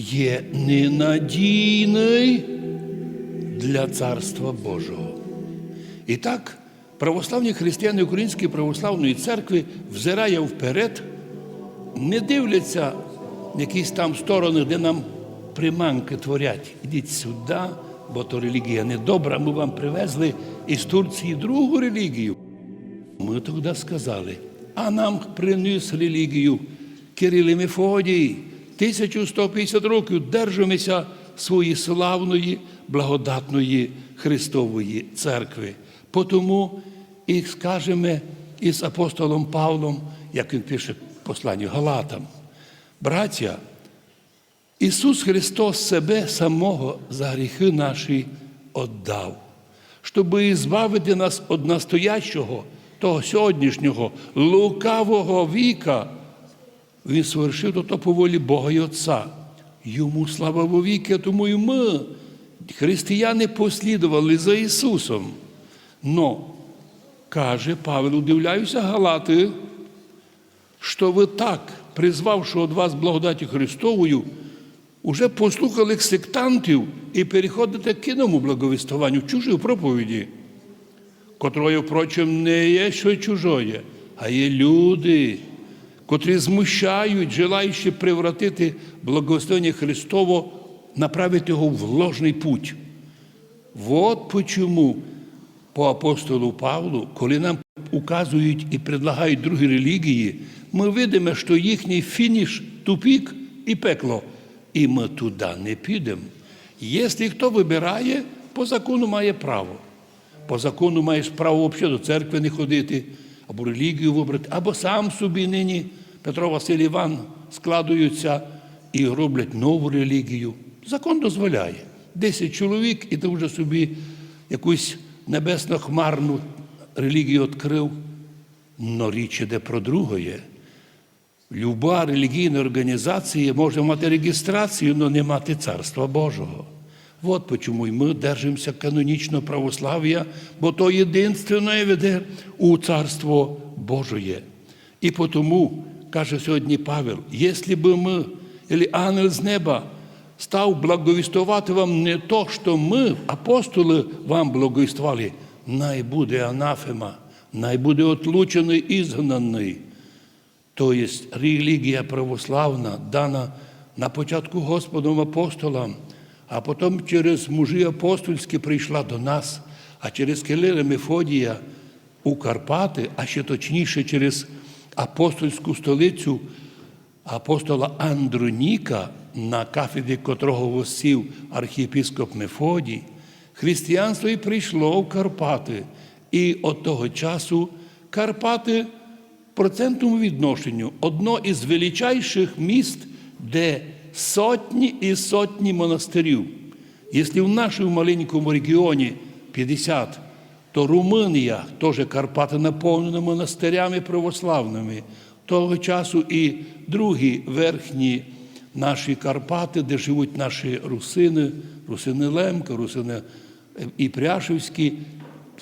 є ненадійний для Царства Божого. І так, православні християни Української православної церкви взирає вперед, не дивляться якісь там сторони, де нам приманки творять. Ідіть сюди, бо то релігія недобра, ми вам привезли із Турції другу релігію. Ми тоді сказали, а нам приніс релігію Кирил і Мефодій. 1150 років держимося своєї славної, благодатної Христової церкви. Потому і скажемо із апостолом Павлом, як він пише в посланні Галатам, браття, Ісус Христос себе самого за гріхи наші віддав, щоб збавити нас від настоящого, того сьогоднішнього лукавого віка, Він совершив то по волі Бога і Отця. Йому слава во віки, тому і ми, християни, послідували за Ісусом. Но, каже Павел, удивляюся, Галати, що ви так, призвавши від вас благодаті Христовою, уже послухали сектантів і переходите к іному благовістуванню, чужої проповіді, котрою, впрочем, не є що чужоє, а є люди, котрі змущають, желаючи превратити благословення Христово, направити його в ложний путь. Вот почему по апостолу Павлу, коли нам указують і предлагають другі релігії, ми видимо, що їхній фініш тупік і пекло. І ми туди не підемо. Якщо хто вибирає, по закону має право. По закону маєш право взагалі до церкви не ходити, або релігію вибрати, або сам собі нині Петро Василь Іван складуються і роблять нову релігію. Закон дозволяє. Десять чоловік, і ти вже собі якусь небесно-хмарну релігію відкрив. Но річ іде про другое. Люба релігійна організація може мати реєстрацію, але не мати Царства Божого. От почему і ми держимося канонічного православ'я, бо то єдинственне веде у Царство Божоє. І тому, каже сьогодні Павел, якщо б ми, або ангел з неба, став благовістувати вам не то, що ми, апостоли, вам благовіствували, най буде анафема, най буде отлучений і згнаний. То є релігія православна, дана на початку Господом апостолам, а потім через мужі апостольські прийшла до нас, а через Кирила Мефодія у Карпати, а ще точніше через апостольську столицю апостола Андроніка, на кафедрі котрого восів архієпископ Мефодій, християнство і прийшло в Карпати. І від того часу Карпати процентному відношенню одно із величайших міст, де сотні і сотні монастирів. Якщо в нашому маленькому регіоні 50, то Румунія, теж Карпати наповнена монастирями православними. Того часу і другі верхні наші Карпати, де живуть наші русини, русини Лемка, русини і Пряшівські,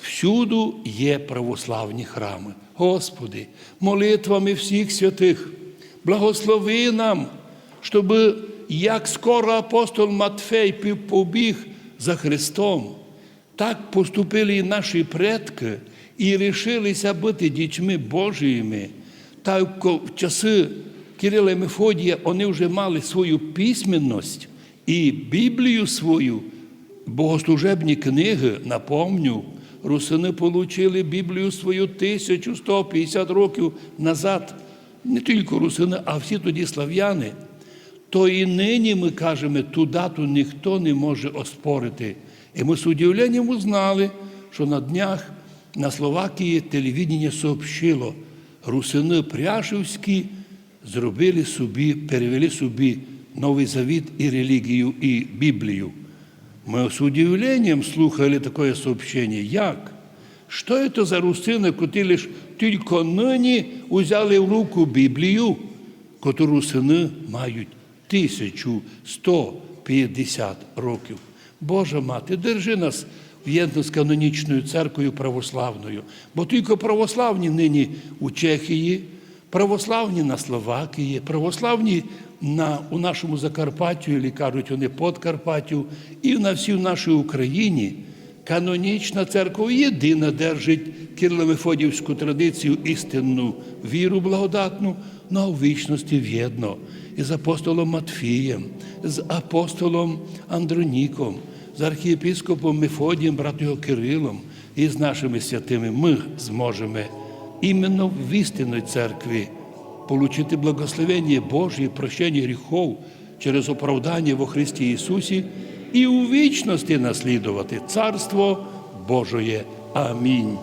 всюду є православні храми. Господи, молитвами всіх святих, благослови нам, щоб як скоро апостол Матфей побіг за Христом, так поступили і наші предки і рішилися бути дітьми Божіїми. Та в часи Кирила і Мефодія вони вже мали свою письменність і Біблію свою, богослужебні книги, напомню, русини отримали Біблію свою 1150 років назад. Не тільки русини, а всі тоді слав'яни. То і нині ми кажемо, ту дату ніхто не може оспорити. І ми з удивленням узнали, що на днях на Словакії телевідення сообщило, русини Пряшівські зробили собі, перевели собі Новий Завіт і релігію, і Біблію. Мы с удивлением слухали такое сообщение. Як? Що это за русини, котрі лиш тільки нині узяли в руку Біблію, котру русини мають 1150 років. Божа мати, держи нас в єдно з канонічною церквою православною, бо тільки православні нині у Чехії, православні на Словакії, православні на, у нашому Закарпаттю, і кажуть вони Подкарпаттю, і на всій нашій Україні канонічна церква єдина держить кирло-мефодівську традицію, істинну віру благодатну, ну а в вічності в'єдно. Із апостолом Матфієм, з апостолом Андроніком, з архієпіскопом Мефодієм, брат його Кирилом і з нашими святими ми зможемо іменно в істинній церкві получити благословення Божє, прощення гріхов через оправдання во Христі Ісусі і у вічності наслідувати Царство Божоє. Амінь.